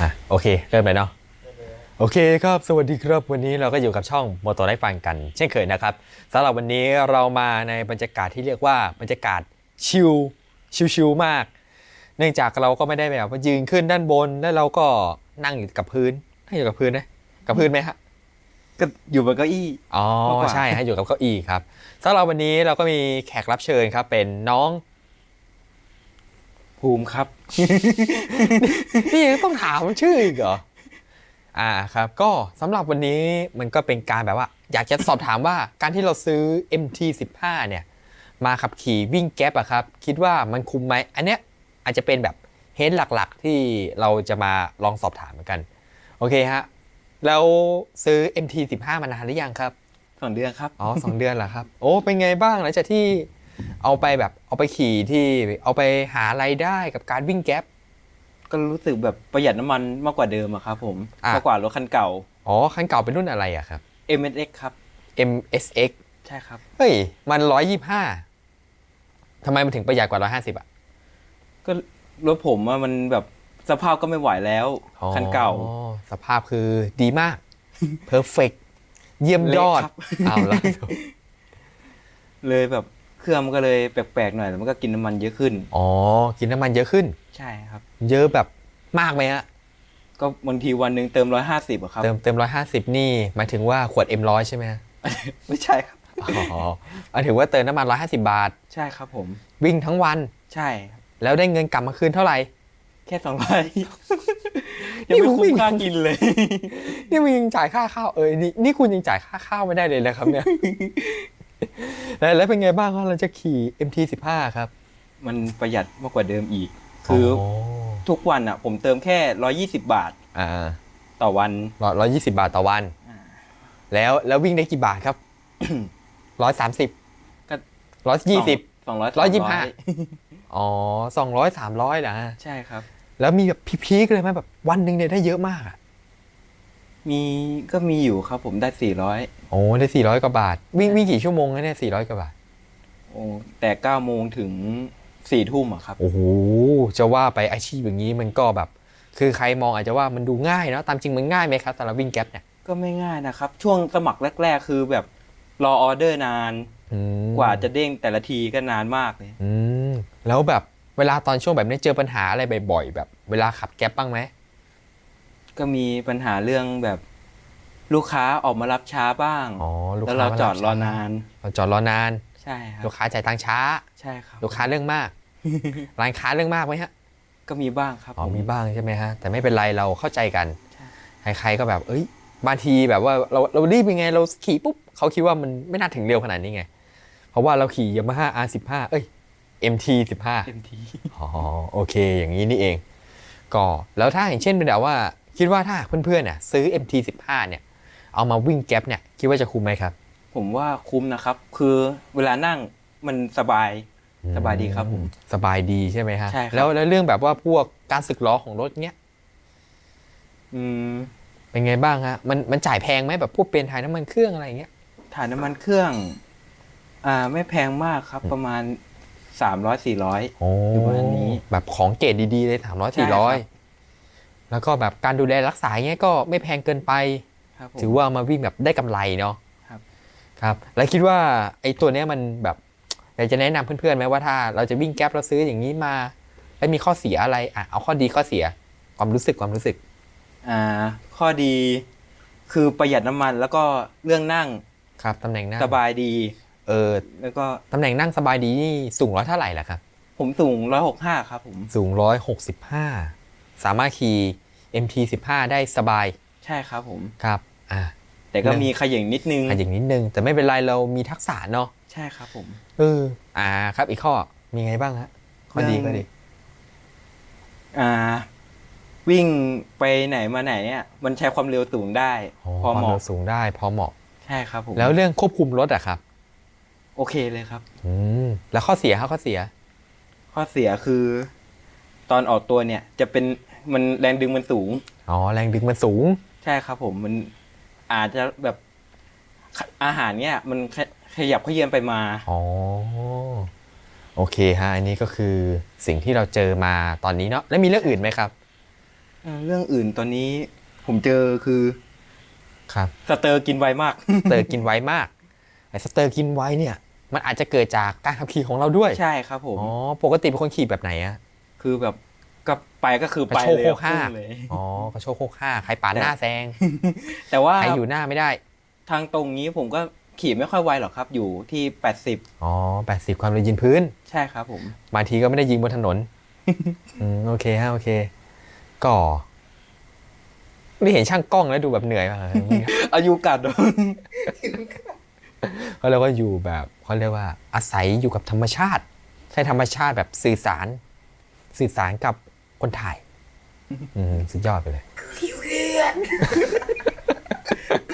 อะโอเค เริ่มเลยเนาะโอเคครับ สวัสดีครับ วันนี้เราก็อยู่กับช่องมอตอได้ฟังกัน เช่นเคยนะครับสำหรับวันนี้เรามาในบรรยากาศที่เรียกว่าบรรยากาศชิลชิลๆมาก เนื่องจากเราก็ไม่ได้แบบว่ายืนขึ้นด้านบนแล้วเราก็นั่งอยู่กับพื้นนั่งอยู่กับพื้นนะกับพื้นไหมฮะก็อยู่บนเก้าอี้อ๋อมากกว่าใช่ฮะอยู่กับเก้าอี้ครับสำหรับวันนี้เราก็มีแขกรับเชิญครับเป็นน้อง ภูมิครับ นี่ยังต้องถามชื่ออีกเหรอ อ่าครับ ก็สำหรับวันนี้มันก็เป็นการแบบว่า อยากจะสอบถามว่าการที่เราซื้อ MT15 เนี่ย มาขับขี่วิ่งแก๊ปอะครับ คิดว่ามันคุ้มไหม อันเนี้ยอาจจะเป็นแบบเฮดหลักๆ ที่เราจะมาลองสอบถามกัน โอเคฮะ แล้วซื้อ MT15 มานานหรือยังครับ สองเดือนครับ อ๋อสองเดือนเหรอครับ โอ้ เป็นไงบ้างหลังจากที่ เอาไปแบบเอาไปขี่ที่เอาไปหาไรายได้กับการวิ่งแก๊ป ก็รู้สึกแบบประหยัดน้ำมันมากกว่าเดิมอะครับผมอะ มากกว่ารถคันเก่า อ๋อคันเก่าเป็นรุ่นอะไรอะครับ MSX ครับ MSX ใช่ครับ เฮ้ย มันร้อยยี่ห้าทำไมมันถึงประหยัดกว่าร้อยห้าสิบอะก็รถผมอะมันแบบสภาพก็ไม่ไหวแล้วอ๋อคันเก่าสภาพคือดีมาก perfect เยี่ยมยอดเละครับ เอาละ เลยแบบ เครื่องมันก็เลยแปลกๆหน่อยแล้วมันก็กินน้ำมันเยอะขึ้น อ๋อ กินน้ำมันเยอะขึ้น ใช่ครับ เยอะแบบมากไหมฮะ ก็บางทีวันหนึ่งเติมร้อยห้าสิบอะครับ เติมเต็มร้อยห้าสิบนี่ หมายถึงว่าขวด M ร้อยใช่ไหมฮะไม่ใช่ครับ อ๋อหมายถึงว่าเติมน้ำมันร้อยห้าสิบาท ใช่ครับผม วิ่งทั้งวัน ใช่ครับแล้วได้เงินกลับมาคืนเท่าไหร่ แค่สองร้อยยังไม่นี่มึงวิ่คุ้มงค่ากินเลย นี่มึงยังจ่ายค่าข้าวเออนี่นี่คุณยังจ่ายค่าข้าวไม่ได้เลยนะครับเนี่ย แล้วแล้วเป็นไงบ้างครับเราจะขี่ MT15 ครับ มันประหยัดมากกว่าเดิมอีก คืออทุกวันอะ ผมเติมแค่ร้อยี่สิบาทอ่าต่อวันร้อยยี่สิบาทต่อวันอ่าแล้วแล้ววิ่งได้กี่บาทครับร้อยสามสิบก็ร้อยยี่สิบสองร้อยร้อยยี่สิบห้าอ๋อสองร้อยสามร้อยนะใช่ครับ แล้วมีแบบพีคๆเลยไหมแบบวันหนึ่งเนี่ยได้เยอะมากอะ มีก็มีอยู่ครับผมได้สี่ร้อยโอ้ได้สี่ร้อยกว่าบาท วิ่งวิ่งกี่ชั่วโมงนะเนี่ยสี่ร้อยกว่าบาทโอ้แต่เก้าโมงถึงสี่ทุ่มอะครับ โอ้โหจะว่าไปอาชีพอย่างนี้มันก็แบบ คือใครมองอาจจะว่ามันดูง่ายเนาะตามจริงมันง่ายไหมครับสำหรับวิ่งแก๊ปเนี่ยก็ไม่ง่ายนะครับ ช่วงสมัครแรก ๆ คือแบบรอออเดอร์นานอืมกว่าจะเด้งแต่ละทีก็นานมากเลยอืมแล้วแบบเวลาตอนช่วงแบบนี้เจอปัญหาอะไรบ่อยๆแบบ เวลาขับแก๊ปบ้างไหม ก็มีปัญหาเรื่องแบบลูกค้าออกมารับช้าบ้าง อ๋อลูกแล้วค้าเรามจอดรอช้นาน เราจอดรอนาน ใช่ครับ ลูกค้าจ่ายตังค์ช้า ใช่ครับ ลูกค้าเรื่องมาก ร้านค้าเรื่องมากไหมฮะ ก็มีบ้างครับอ๋อผ มีบ้างใช่ไหมฮะ แต่ไม่เป็นไรเราเข้าใจกัน ใช่ ใครๆก็แบบ เอ้ย บางทีแบบว่าเราเรารีบยังไงเราขี่ปุ๊บเขาคิดว่ามันไม่น่าถึงเร็วขนาดนี้ไง เพราะว่าเราขี่ยามาฮ่า R15 เอ้ย MT15 เต็มทีอ๋อโอเค อย่างนี้นี่เอง ก็แล้วถ้าอย่างเช่นเป็นแบบว่า คิดว่าถ้าเพื่อนๆเนี่ยซื้อ MT15 เนี่ยเอามาวิ่งแก๊ปเนี่ยคิดว่าจะคุ้มไหมครับ ผมว่าคุ้มนะครับ คือเวลานั่งมันสบายสบายดีครับผมสบายดีใช่ไหมฮะใช่ครับแล้วแล้วเรื่องแบบว่าพวกการสึกล้อของรถเนี้ยอืมเป็นไงบ้างฮะมันมันจ่ายแพงไหมแบบพวกเปลี่ยนถ่ายน้ำมันเครื่องอะไรอย่างเงี้ยถ่านน้ำมันเครื่อง อ่าไม่แพงมากครับ ประมาณสามร้อยสี่ร้อยโอ้อยู่ประมาณนี้ แบบของเกรดดีๆเลยสามร้อยใช่สี่คร้รัอยบ แล้วก็แบบการดูแลรักษาเงี้ยก็ไม่แพงเกินไปครับผมถือว่ามาวิ่งแบบได้กำไรเนาะครับครับ แล้วคิดว่าไอ้ตัวเนี้ยมันแบบอยากจะแนะนำเพื่อนๆไหมว่าถ้าเราจะวิ่งแก๊ปเราซื้ออย่างนี้มา แล้วมีข้อเสียอะไรอะเอาข้อดีข้อเสียความรู้สึกความรู้สึกอ่าข้อดีคือประหยัดน้ำมันแล้วก็เรื่องนั่งครับตำแหน่งนั่งสบายดีเออแล้วก็ตำแหน่งนั่งสบายดีนี่สูงร้อยเท่าไหร่ล่ะครับผมสูงร้อยหกห้าครับผมสูงร้อยหกสิบห้าสามารถขี่ MT15 ได้สบายใช่ครับผมครับอ่าแต่ก็เรื่องมีขย่งนิดนึงอะอย่างนิดนึง แต่ไม่เป็นไรเรามีทักษะเนาะใช่ครับผมเอออ่าครับอีกข้อมีไงบ้างฮะข้อดีเรื่ข้อองดีอ่า วิ่งไปไหนมาไหนเนี่ยมันใช้ความเร็วสูงได้อ๋อพอความเหมาะเร็วสูงได้ พอเหมาะใช่ครับผมแล้วเรื่องควบคุมรถอะครับ โอเคเลยครับ อืมแล้วข้อเสียครับข้อเสีย ข้อเสียคือ ตอนออกตัวเนี่ยจะเป็น มันแรงดึงมันสูง อ๋อแรงดึงมันสูง ใช่ครับ ผมมันอาจจะแบบอาหารเนี่ยมันขขยับเขยือนไปมา อ๋อ โอเคฮะ อันนี้ก็คือสิ่งที่เราเจอมาตอนนี้เนาะ แล้วมีเรื่องอื่นไหมครับเอ่อเรื่องอื่นตอนนี้ผมเจอคือ ครับ สเตอร์กินไวมาก สเตอร์กินไวมาก ไอ้สเตอร์กินไวเนี่ย มันอาจจะเกิดจากการขับขี่ของเราด้วย ใช่ครับผม อ๋อ ปกติเป็นคนขี่แบบไหนอะคือแบบ ก็ไปก็คือไปกระโชกเลยโคกห้า พุ่งเลย อ๋อกระโชกโคกห้าใครปาดหน้าแซงแต่ว่าใครอยู่หน้าไม่ได้ ทางตรงนี้ผมก็ขี่ไม่ค่อยไวหรอกครับ อยู่ที่80อ๋อแปดสิบความเร็วยืนพื้นใช่ครับผม บางทีก็ไม่ได้ยิงบนถนน อืมโอเคฮะโอเคก็ไม่เห็นช่างกล้องแล้วดูแบบเหนื่อยมาก อายุกัด เขาเรียกว่าอยู่แบบเขาเรียกว่าอาศัยอยู่กับธรรมชาติ ใช้ธรรมชาติแบบสื่อสาร สื่อสารกับ คนถ่ายอืมสุดยอดไปเลยผิวเลือด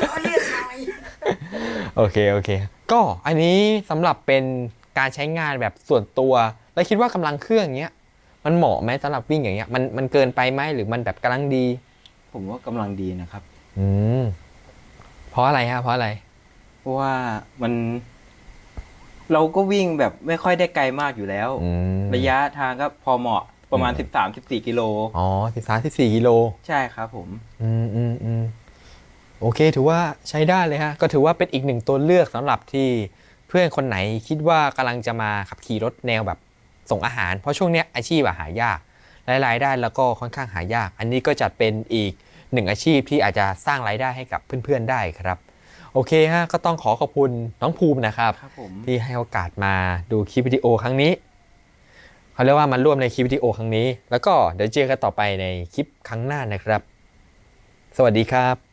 ขอเลือดหน่อยโอเคโอเค ก็อันนี้สำหรับเป็นการใช้งานแบบส่วนตัว แล้วคิดว่ากำลังเครื่องเนี้ย มันเหมาะไหมสำหรับวิ่งอย่างเงี้ยมันมันเกินไปไหมหรือมันแบบกำลังดี ผมว่ากำลังดีนะครับ อืมเพราะอะไรฮะเพราะอะไร เพราะว่ามัน เราก็วิ่งแบบไม่ค่อยได้ไกลมากอยู่แล้ว อืมระยะทางก็พอเหมาะ ประมาณอืม13-14กิโลอ๋อสิบสามสิบสี่กิโลใช่ครับผม อืมอืมอืมโอเค ถือว่าใช้ได้เลยฮะ ก็ถือว่าเป็นอีกหนึ่งตัวเลือกสำหรับที่เพื่อนคนไหนคิดว่ากำลังจะมาขับขี่รถแนวแบบส่งอาหาร เพราะช่วงเนี้ยอาชีพอะหายากรายได้แล้วก็ค่อนข้างหายาก อันนี้ก็จะเป็นอีกหนึ่งอาชีพที่อาจจะสร้างรายได้ให้กับเพื่อนๆได้ครับ โอเคฮะก็ต้องขอขอบคุณน้องภูมินะครับครับผมที่ให้โอกาสมาดูคลิปวิดีโอครั้งนี้ เขาเรียกว่ามาร่วมในคลิปวิดีโอครั้งนี้ แล้วก็เดี๋ยวเจอกันต่อไปในคลิปครั้งหน้านะครับ สวัสดีครับ